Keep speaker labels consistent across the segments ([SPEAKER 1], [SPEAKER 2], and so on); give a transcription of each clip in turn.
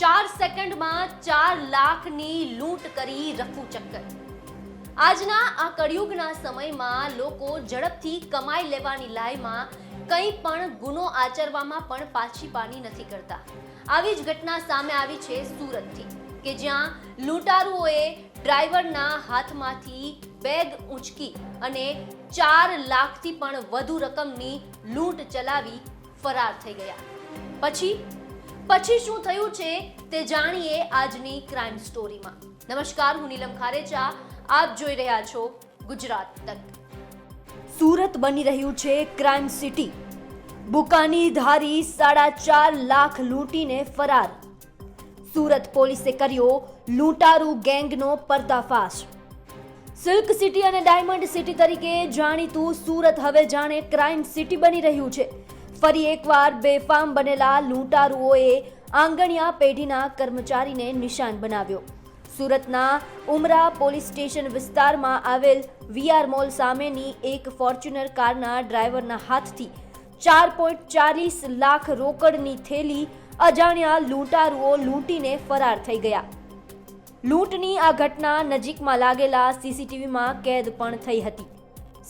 [SPEAKER 1] ચાર સેકન્ડમાં ચાર લાખની લૂંટ કરી રફુ ચક્કર. આજના આ કળિયુગના સમયમાં લોકો ઝડપથી કમાઈ લેવાની લાયમાં કંઈ પણ ગુનો આચરવામાં પણ પાછી પાની નથી કરતા. આવી જ ઘટના સામે આવી છે સુરતથી, કે જ્યાં લૂંટારુઓએ ડ્રાઈવરના હાથમાંથી બેગ ઊંચકી અને ચાર લાખથી પણ વધુ રકમની લૂંટ ચલાવી ફરાર થઈ ગયા. પછી પછી શું થયું છે તે જાણીએ આજની ક્રાઇમ સ્ટોરીમાં નમસ્કાર, હું નીલમ ખારેચા. આપ જોઈ રહ્યા છો ગુજરાત તક. સુરત બની રહ્યું છે ક્રાઇમ સિટી બુકાની ધારી સાડા ચાર લાખ લૂંટીને ફરાર. સુરત પોલીસે કર્યો લૂંટારૂ ગેંગનો પર્દાફાશ. સિલ્ક સિટી અને ડાયમંડ સિટી તરીકે જાણીતું સુરત હવે જાણે ક્રાઇમ સિટી બની રહ્યું છે. ફરી એકવાર બેફામ બનેલા લૂંટારુઓએ આંગણિયા પેઢીના કર્મચારીને નિશાન બનાવ્યો. સુરતના ઉમરા પોલીસ સ્ટેશન વિસ્તારમાં આવેલ વીઆર મોલ સામેની એક ફોર્ચ્યુનર કારના ડ્રાઈવરના હાથથી ચાર પોઈન્ટ ચાલીસ લાખ રોકડની થેલી અજાણ્યા લૂંટારુઓ લૂંટીને ફરાર થઈ ગયા. લૂંટની આ ઘટના નજીકમાં લાગેલા સીસીટીવીમાં કેદ પણ થઈ હતી.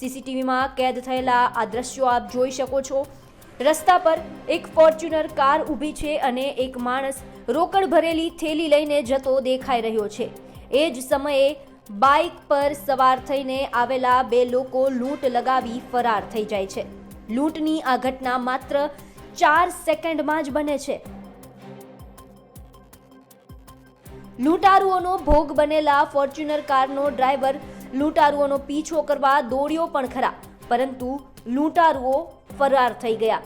[SPEAKER 1] સીસીટીવીમાં કેદ થયેલા આ દ્રશ્યો આપ જોઈ શકો છો. રસ્તા પર એક ફોર્ચ્યુનર કાર ઊભી છે અને એક માણસ રોકડ ભરેલી થેલી લઈને જતો દેખાઈ રહ્યો છે. એ જ સમયે બાઇક પર સવાર થઈને આવેલા બે લોકો લૂંટ લગાવી ફરાર થઈ જાય છે. લૂંટની આ ઘટના માત્ર ચાર સેકન્ડમાં જ બને છે. લૂંટારુઓનો ભોગ બનેલા ફોર્ચ્યુનર કારનો ડ્રાઈવર લૂંટારુઓનો પીછો કરવા દોડ્યો પણ ખરા, પરંતુ લૂંટારુઓ ફરાર થઈ ગયા.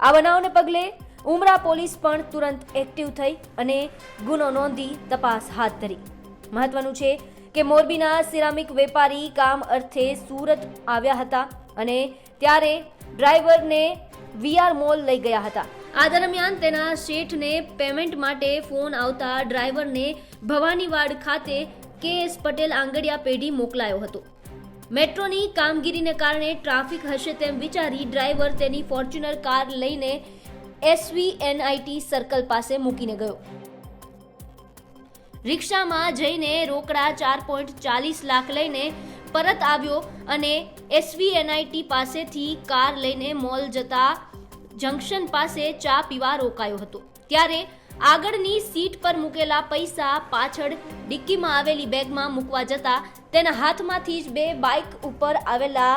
[SPEAKER 1] આ બનાવને પગલે ઉમરા પોલીસ પણ તુરંત એક્ટિવ થઈ અને ગુનો નોંધી તપાસ હાથ ધરી. મહત્વનું છે કે મોરબીના સિરામિક વેપારી કામ અર્થે સુરત આવ્યા હતા અને ત્યારે ડ્રાઈવરને વીઆર મોલ લઈ ગયા હતા. આ દરમિયાન તેના શેઠને પેમેન્ટ માટે ફોન આવતા ડ્રાઈવરને ભવાનીવાડ ખાતે કે એસ પટેલ આંગડિયા પેઢી મોકલાયો હતો. મેટ્રોની કામગીરીને કારણે ટ્રાફિક હશે તેમ વિચારી ડ્રાઈવર તેની ફોર્ચ્યુનર કાર લઈને એસવી એનઆઈટી સર્કલ પાસે મૂકીને ગયો. રિક્ષામાં જઈને રોકડા ચાર પોઈન્ટ ચાલીસ લાખ લઈને પરત આવ્યો અને એસવી એનઆઈટી પાસેથી કાર લઈને મોલ જતા જંકશન પાસે ચા પીવા રોકાયો હતો. ત્યારે આગળની સીટ પર મૂકેલા પૈસા પાછળ ડિક્કીમાં આવેલી બેગમાં મૂકવા જતા તેના હાથમાંથી જ બે બાઇક ઉપર આવેલા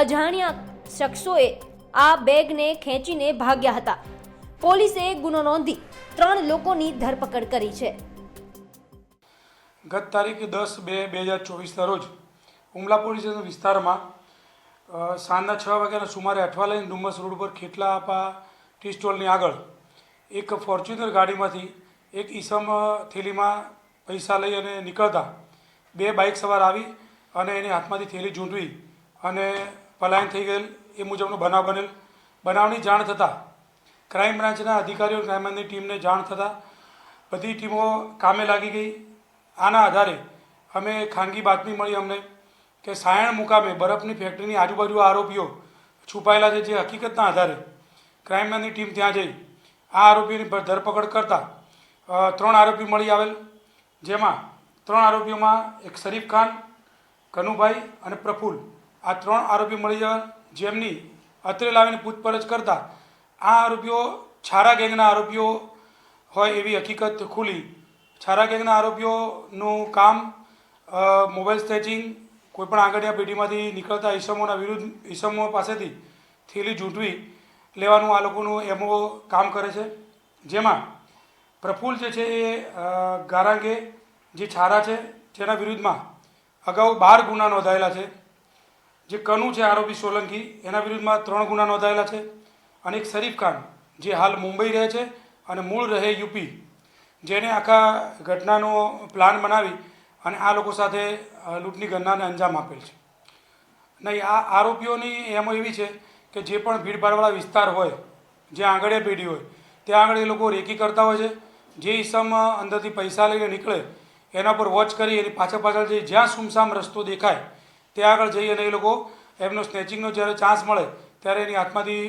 [SPEAKER 1] અજાણ્યા શખ્સોએ આ બેગને ખેંચીને ભાગ્યા હતા. પોલીસે ગુનો નોંધી ત્રણ લોકોની ધરપકડ કરી છે.
[SPEAKER 2] ગત તારીખ દસ બે બે હજાર ચોવીસના રોજ ઉમલા પોલીસ વિસ્તારમાં સાંજના છ વાગ્યાના સુમારે અઠવાલાઈન ડુમ્મસ રોડ ઉપર ખેટલા આપા ટી સ્ટોલની આગળ એક ફોર્ચ્યુનર ગાડીમાંથી એક ઈસમ થેલીમાં પૈસા લઈ અને નીકળતા બે બાઇક સવાર આવી અને એની હાથમાંથી થેલી ઝૂંટવી અને પલાયન થઈ ગયેલ. એ મુજબનો બનાવ બનેલ. બનાવની જાણ થતાં ક્રાઇમ બ્રાન્ચના અધિકારીઓ ક્રાઇમ બ્રાન્ચની ટીમને જાણ થતાં બધી ટીમો કામે લાગી ગઈ. આના આધારે અમે ખાનગી બાતમી મળી અમને કે સાયણ મુકામે બરફની ફેક્ટરીની આજુબાજુ આરોપીઓ છુપાયેલા છે જે હકીકતના આધારે ક્રાઇમ બ્રાન્ચની ટીમ ત્યાં જઈ આ આરોપીની ધરપકડ કરતા ત્રણ આરોપી મળી આવેલ, જેમાં ત્રણ આરોપીઓમાં એક શરીફ ખાન, કનુભાઈ અને પ્રફુલ. આ ત્રણ આરોપી મળી આવેલ જેમની અત્રે લાવીને પૂછપરછ કરતા, આ આરોપીઓ છારા ગેંગના આરોપીઓ હોય એવી હકીકત ખુલી. છારા ગેંગના આરોપીઓનું કામ મોબાઈલ સ્ટેચિંગ કોઈપણ આંગળીયા પેઢીમાંથી નીકળતા ઈસમોના વિરુદ્ધ, ઈસમો પાસેથી થેલી ઝૂંટવી લેવાનું આ લોકોનું એમઓ કામ કરે છે. જેમાં પ્રફુલ્લ જે છે એ ગારાંગે જે છારા છે તેના વિરુદ્ધમાં અગાઉ બાર ગુના નોંધાયેલા છે. જે કનુ છે આરોપી સોલંકી, એના વિરુદ્ધમાં ત્રણ ગુના નોંધાયેલા છે અને એક શરીફ ખાન, જે હાલ મુંબઈ રહે છે અને મૂળ રહે યુપી. જેને આખા ઘટનાનો પ્લાન બનાવી અને આ લોકો સાથે લૂંટની ઘટનાને અંજામ આપેલ છે. નહીં, આ આરોપીઓની એમો એવી છે કે જે પણ ભીડભાડવાળા વિસ્તાર હોય જ્યાં આંગળીયા પેઢી હોય, ત્યાં આગળ એ લોકો રેકી કરતા હોય છે. જે ઈસમ અંદરથી પૈસા લઈને નીકળે, એના પર વોચ કરી, એની પાછળ પાછળ જઈ જ્યાં સુમસામ રસ્તો દેખાય, ત્યાં આગળ જઈ અને એ લોકો એમનો સ્નેચિંગનો જ્યારે ચાન્સ મળે, ત્યારે એની હાથમાંથી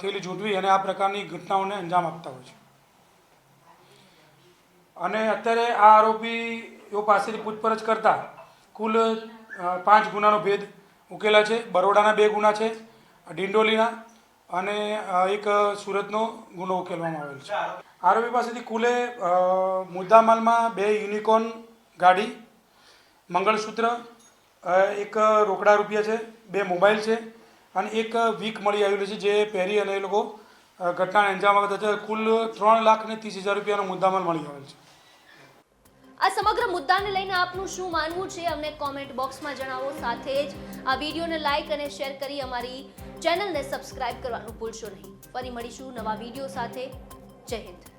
[SPEAKER 2] થયેલી ઝૂંટવી અને આ પ્રકારની ઘટનાઓને અંજામ આપતા હોય છે. અને અત્યારે આ આરોપીઓ પાસેથી પૂછપરછ કરતા કુલ પાંચ ગુનાનો ભેદ ઉકેલા છે. બરોડાના બે ગુના છે. ડિંડોલીના અને એક સુરતનો ગુનો ઉકેલવામાં આવેલ છે. આરોપી પાસેથી કુલે મુદ્દામાલમાં બે યુનિકોર્ન ગાડી, મંગળસૂત્ર એક રોકડા રૂપિયા છે, બે મોબાઈલ છે અને એક વીક મળી આવેલું છે જે પહેરી અને એ લોકો ઘટનાને અંજામ આવે છે કુલ ત્રણ લાખ ને ત્રીસ હજાર રૂપિયાનો મુદ્દામાલ મળી આવેલ છે.
[SPEAKER 1] આ સમગ્ર મુદ્દાને લઈને આપનું શું માનવું છે? અમને કોમેન્ટ બોક્સમાં જણાવો. સાથે જ આ વિડીયોને લાઈક અને શેર કરી અમારી ચેનલને સબસ્ક્રાઇબ કરવાનું ભૂલશો નહીં. ફરી મળીશું નવા વીડિયો સાથે. જય હિન્દ.